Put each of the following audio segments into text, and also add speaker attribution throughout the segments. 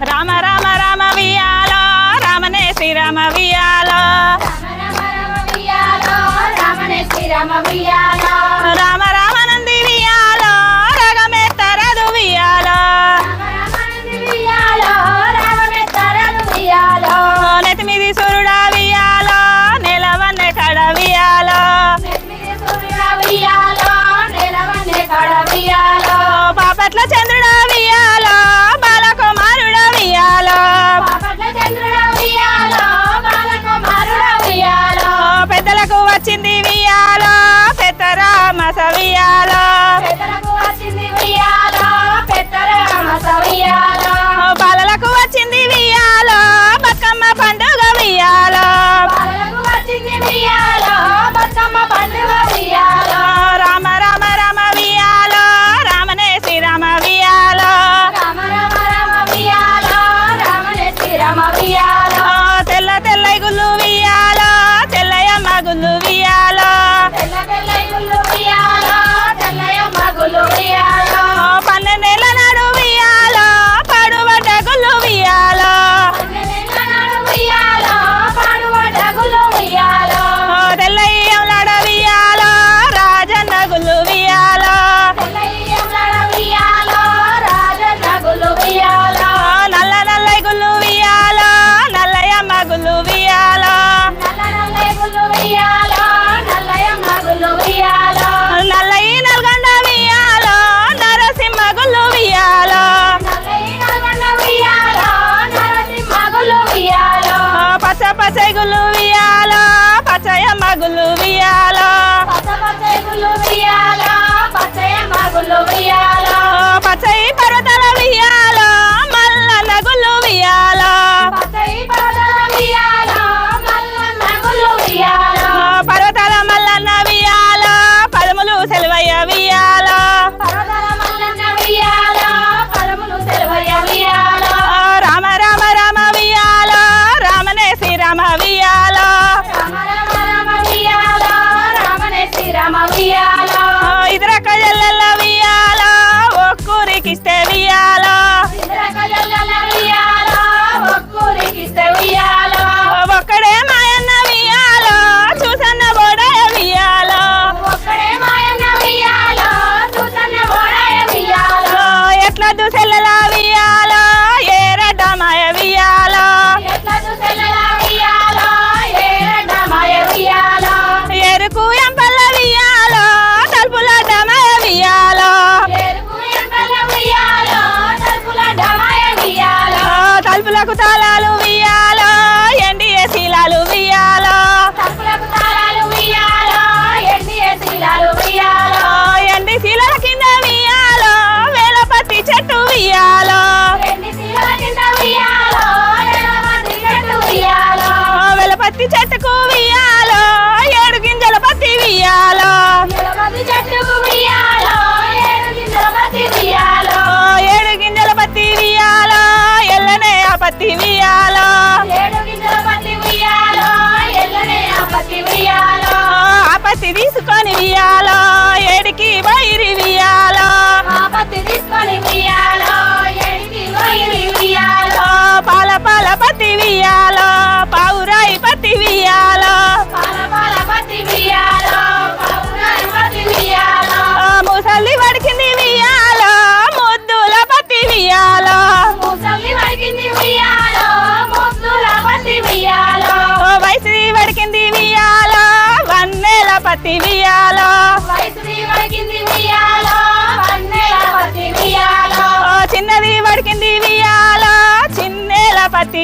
Speaker 1: రామ రామ రామ వియాలో రామనే శ్రీరామ వియాలో. రామ రామ రామ వియాలో రామనే శ్రీరామ వియాలో. రామ మగులు వియాల? పచ్చ పచ్చ గులు వియాల? పచ్చ మగులు వియాల? ఉయ్యాల పట్టుకొని వియాలో పత్తి చిన్నది వడికింది వియాలో పత్తి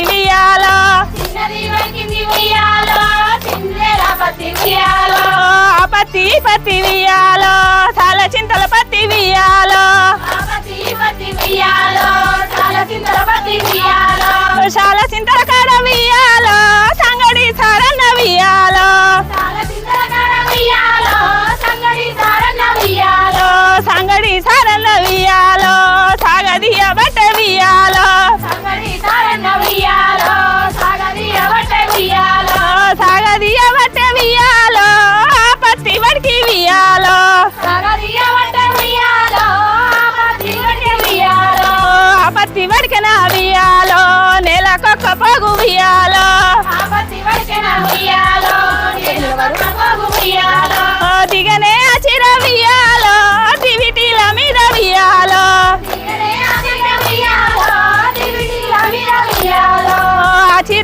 Speaker 2: పత్తి
Speaker 1: పత్తి వియాలో చాలా చింతల పత్తి వియాలో
Speaker 2: పత్తి వియాలో సారల వియాలో
Speaker 1: సాగదియ బట్ట వియాలో.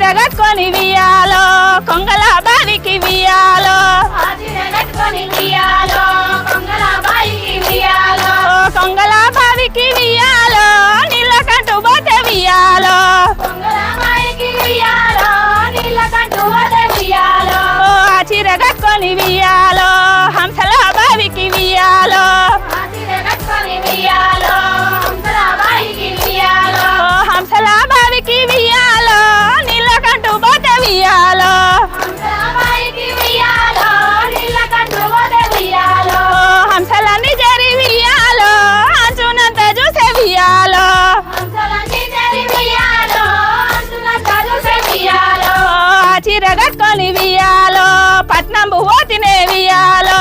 Speaker 2: జగత్కొని వియాలో
Speaker 1: కొంగల వియాలో జగత్కొని వియాలో
Speaker 2: కొంగల
Speaker 1: బాలికి వియాలో నీళ్ళకంటూ వియాలో ఆ వియాలో వియాలో పట్నం పోతినే వియాలో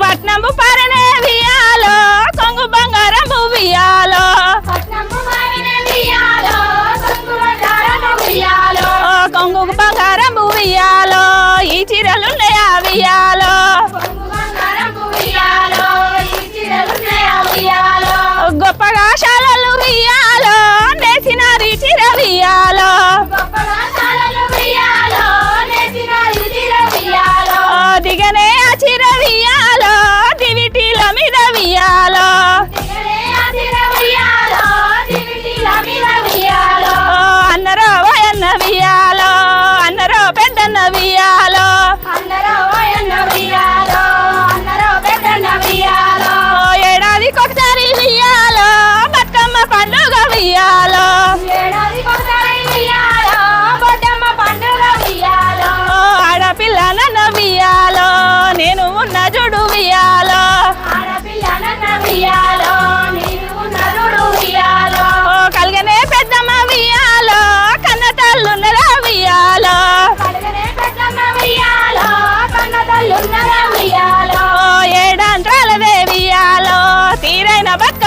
Speaker 1: పట్నం పరనే వియాలో కొంగు బంగారం వియాలో కొంగు బంగారం వియాలో ఈ చీరలున్నాయా వియాలో గొప్పగా చాలా సిరవియాలో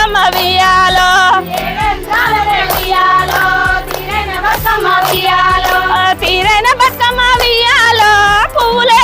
Speaker 1: బతుకమ్మ వియాలో తీరైన బతుకమ్మ వియాలో పువ్వులే